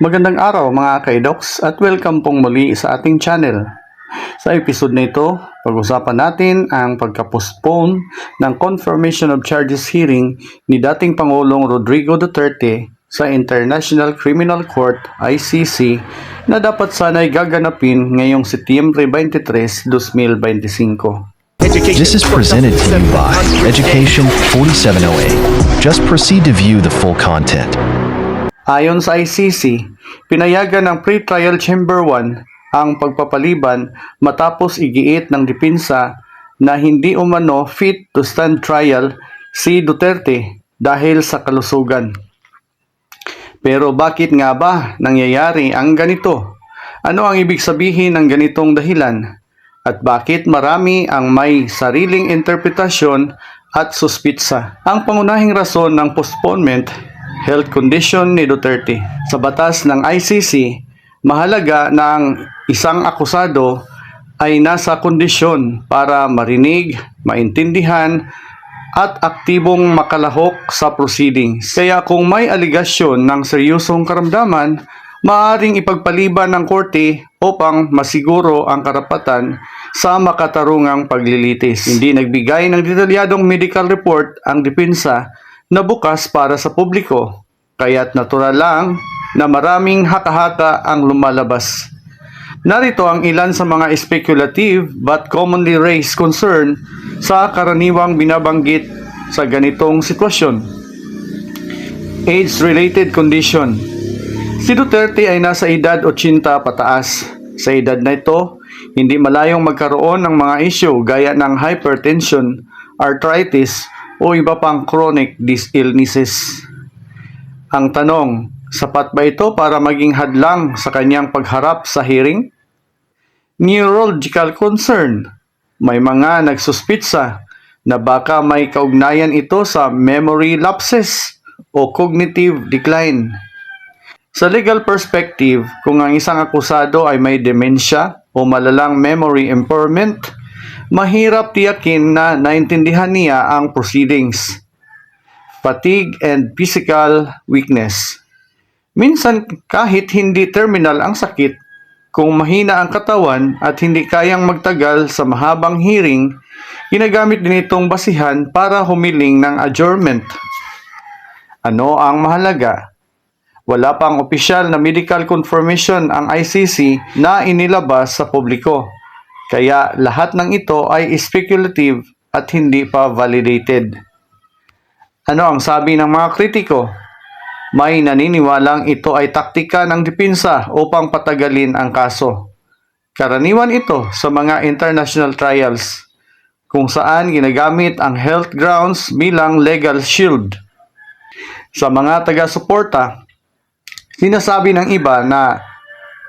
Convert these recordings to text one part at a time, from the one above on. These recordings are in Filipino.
Magandang araw mga kaidoks at welcome pong muli sa ating channel. Sa episode na ito, pag-usapan natin ang pagka-postpone ng confirmation of charges hearing ni dating Pangulong Rodrigo Duterte sa International Criminal Court ICC na dapat sana'y gaganapin ngayong Setyembre 23, 2025. This is presented to you by Education 4708. Just proceed to view the full content. Ayon sa ICC, pinayagan ng pre-trial chamber 1 ang pagpapaliban matapos igiit ng dipinsa na hindi umano fit to stand trial si Duterte dahil sa kalusugan. Pero bakit nga ba nangyayari ang ganito? Ano ang ibig sabihin ng ganitong dahilan? At bakit marami ang may sariling interpretasyon at suspitsa? Ang pangunahing rason ng postponement health condition ni Duterte. Sa batas ng ICC, mahalaga na ang isang akusado ay nasa kondisyon para marinig, maintindihan, at aktibong makalahok sa proceedings. Kaya kung may aligasyon ng seryosong karamdaman, maaaring ipagpaliban ng korte upang masiguro ang karapatan sa makatarungang paglilitis. Hindi nagbigay ng detalyadong medical report ang depensa na bukas para sa publiko, kaya't natural lang na maraming haka-haka ang lumalabas. Narito ang ilan sa mga speculative but commonly raised concern sa karaniwang binabanggit sa ganitong sitwasyon. AIDS-related condition. Si Duterte ay nasa edad 80 pataas. Sa edad na ito, hindi malayong magkaroon ng mga isyu gaya ng hypertension, arthritis, o iba pang chronic illnesses. Ang tanong, sapat ba ito para maging hadlang sa kanyang pagharap sa hearing? Neurological concern. May mga nagsuspitsa na baka may kaugnayan ito sa memory lapses o cognitive decline. Sa legal perspective, kung ang isang akusado ay may dementia o malalang memory impairment, mahirap tiyakin na naintindihan niya ang proceedings. Fatigue and physical weakness. Minsan kahit hindi terminal ang sakit, kung mahina ang katawan at hindi kayang magtagal sa mahabang hearing, ginagamit din itong basihan para humiling ng adjournment. Ano ang mahalaga? Wala pang opisyal na medical confirmation ang ICC na inilabas sa publiko. Kaya lahat ng ito ay speculative at hindi pa validated. Ano ang sabi ng mga kritiko? May naniniwalang ito ay taktika ng dipinsa upang patagalin ang kaso. Karaniwan ito sa mga international trials kung saan ginagamit ang health grounds bilang legal shield. Sa mga taga-suporta, sinasabi ng iba na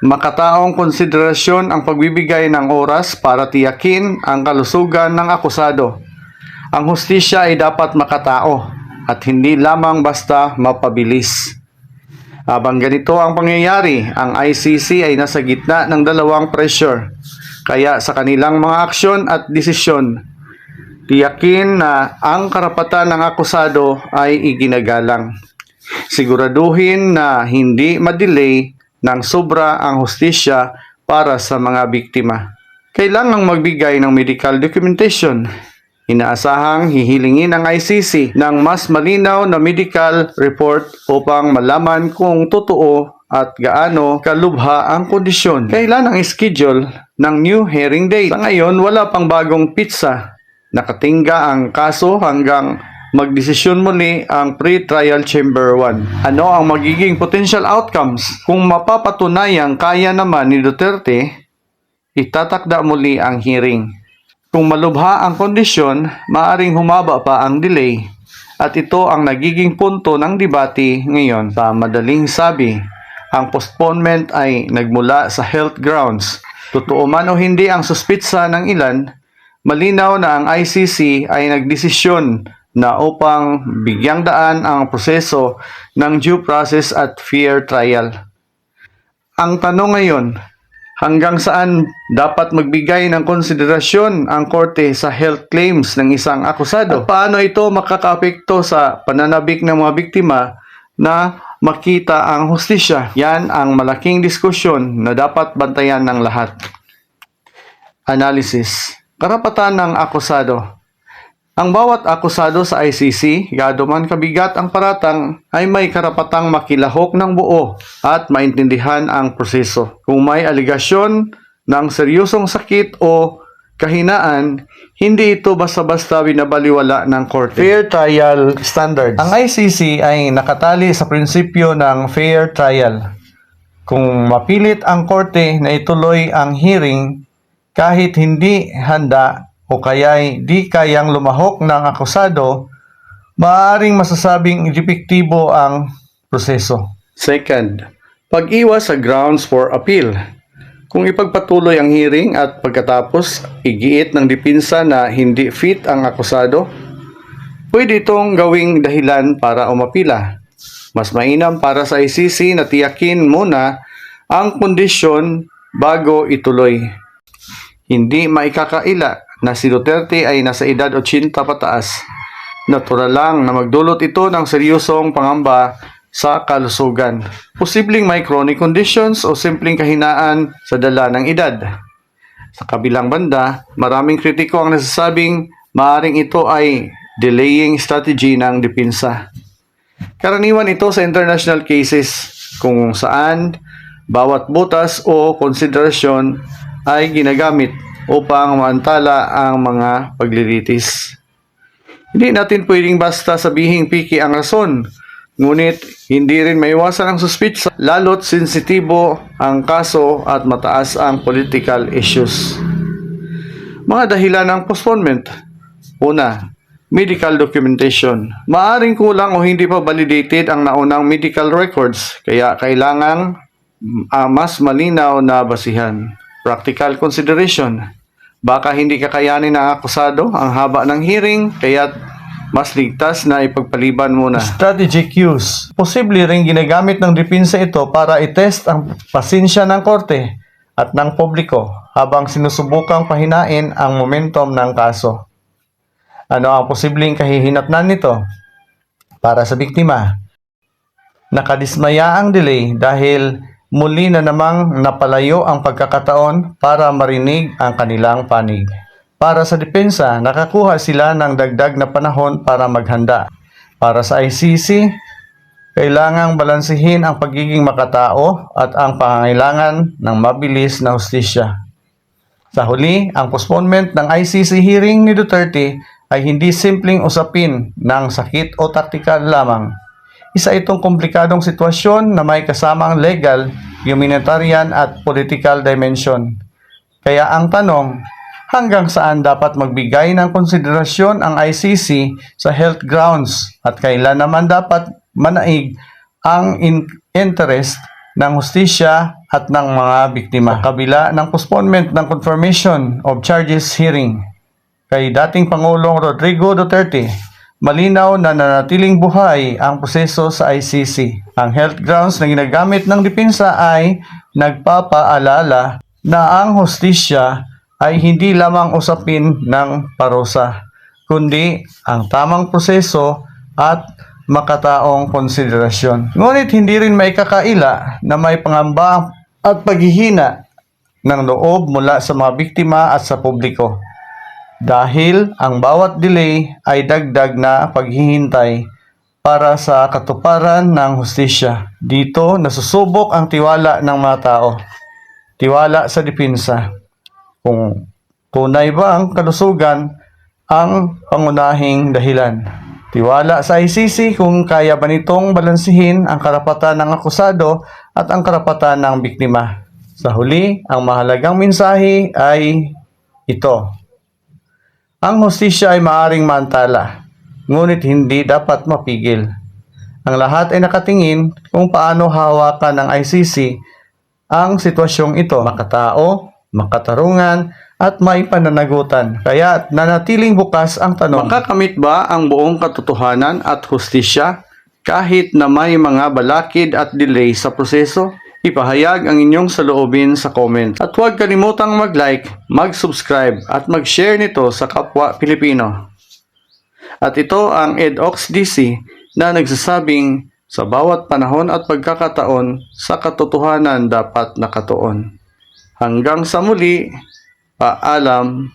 makataong konsiderasyon ang pagbibigay ng oras para tiyakin ang kalusugan ng akusado. Ang hustisya ay dapat makatao at hindi lamang basta mapabilis. Habang ganito ang pangyayari, ang ICC ay nasa gitna ng dalawang pressure. Kaya sa kanilang mga aksyon at desisyon, tiyakin na ang karapatan ng akusado ay iginagalang. Siguraduhin na hindi madelay ng sobra ang hustisya para sa mga biktima. Kailangang magbigay ng medical documentation Inaasahang hihilingin ng ICC ng mas malinaw na medical report upang malaman kung totoo at gaano kalubha ang kondisyon. Kailan ang schedule ng new hearing date? Sa ngayon, wala pang bagong pizza. Nakatingga ang kaso hanggang magdesisyon muli ang pre-trial chamber 1. Ano ang magiging potential outcomes? Kung mapapatunayang kaya naman ni Duterte, itatakda muli ang hearing. Kung malubha ang kondisyon, maaring humaba pa ang delay. At ito ang nagiging punto ng debate ngayon. Sa madaling sabi, ang postponement ay nagmula sa health grounds. Totoo man o hindi ang suspitsa ng ilan, malinaw na ang ICC ay nagdesisyon na upang bigyang daan ang proseso ng due process at fair trial. Ang tanong ngayon, hanggang saan dapat magbigay ng konsiderasyon ang korte sa health claims ng isang akusado? At paano ito makakapekto sa pananabik ng mga biktima na makita ang hustisya. Yan ang malaking diskusyon na dapat bantayan ng lahat. Analysis. Karapatan ng akusado. Ang bawat akusado sa ICC, gado man kabigat ang paratang, ay may karapatang makilahok ng buo at maintindihan ang proseso. Kung may aligasyon ng seryosong sakit o kahinaan, hindi ito basta-basta binabaliwala ng korte. Fair trial standards. Ang ICC ay nakatali sa prinsipyo ng fair trial. Kung mapilit ang korte na ituloy ang hearing kahit hindi handa o kaya'y di kayang lumahok ng akusado, maaaring masasabing epektibo ang proseso. Second, pag-iwas sa grounds for appeal. Kung ipagpatuloy ang hearing at pagkatapos igiit ng dipinsa na hindi fit ang akusado, pwede itong gawing dahilan para umapila. Mas mainam para sa ICC na tiyakin muna ang kondisyon bago ituloy. Hindi maikakaila na si Duterte ay nasa edad 80 pataas. Natural lang na magdulot ito ng seryosong pangamba sa kalusugan. Posibleng may chronic conditions o simpleng kahinaan sa dala ng edad. Sa kabilang banda, maraming kritiko ang nasasabing maaring ito ay delaying strategy ng dipinsa. Karaniwan ito sa international cases kung saan bawat butas o konsiderasyon ay ginagamit upang maantala ang mga paglilitis. Hindi natin pwedeng basta sabihing piki ang rason, ngunit hindi rin maiwasan ang suspitsa lalo't sensitibo ang kaso at mataas ang political issues. Mga dahilan ng postponement. Una, medical documentation. Maaring kulang o hindi pa validated ang naunang medical records, kaya kailangang ah, mas malinaw na basihan. Practical consideration. Baka hindi kakayanin ng akusado ang haba ng hearing, kaya mas ligtas na ipagpaliban muna. Strategic use. Posible rin ginagamit ng dipinsa ito para itest ang pasensya ng korte at ng publiko habang sinusubukang pahinain ang momentum ng kaso. Ano ang posibleng kahihinatnan nito? Para sa biktima, nakadismaya ang delay dahil muli na namang napalayo ang pagkakataon para marinig ang kanilang panig. Para sa depensa, nakakuha sila ng dagdag na panahon para maghanda. Para sa ICC, kailangang balansehin ang pagiging makatao at ang pangangailangan ng mabilis na hustisya. Sa huli, ang postponement ng ICC hearing ni Duterte ay hindi simpleng usapin ng sakit o taktikal lamang. Isa itong komplikadong sitwasyon na may kasamang legal, humanitarian at political dimension. Kaya ang tanong, hanggang saan dapat magbigay ng konsiderasyon ang ICC sa health grounds at kailan naman dapat manaig ang in- interest ng hustisya at ng mga biktima. Kabila ng postponement ng confirmation of charges hearing kay dating Pangulong Rodrigo Duterte, malinaw na nanatiling buhay ang proseso sa ICC. Ang health grounds na ginagamit ng dipinsa ay nagpapaalala na ang hustisya ay hindi lamang usapin ng parusa, kundi ang tamang proseso at makataong konsiderasyon. Ngunit hindi rin may kakaila na may pangamba at paghihina ng loob mula sa mga biktima at sa publiko. Dahil ang bawat delay ay dagdag na paghihintay para sa katuparan ng hustisya. Dito nasusubok ang tiwala ng mga tao. Tiwala sa dipinsa kung tunay ba ang kalusugan ang pangunahing dahilan. Tiwala sa ICC kung kaya ba nitong balansihin ang karapatan ng akusado at ang karapatan ng biktima. Sa huli, ang mahalagang mensahe ay ito. Ang hustisya ay maaring mantala, ngunit hindi dapat mapigil. Ang lahat ay nakatingin kung paano hawakan ng ICC ang sitwasyong ito. Makatao, makatarungan, at may pananagutan. Kaya nanatiling bukas ang tanong. Makakamit ba ang buong katotohanan at hustisya kahit na may mga balakid at delay sa proseso? Ipahayag ang inyong saloobin sa comment. At huwag kalimutang mag-like, mag-subscribe at mag-share nito sa kapwa Pilipino. At ito ang EdOx DC na nagsasabing Sa bawat panahon at pagkakataon, sa katotohanan dapat nakatuon. Hanggang sa muli, paalam.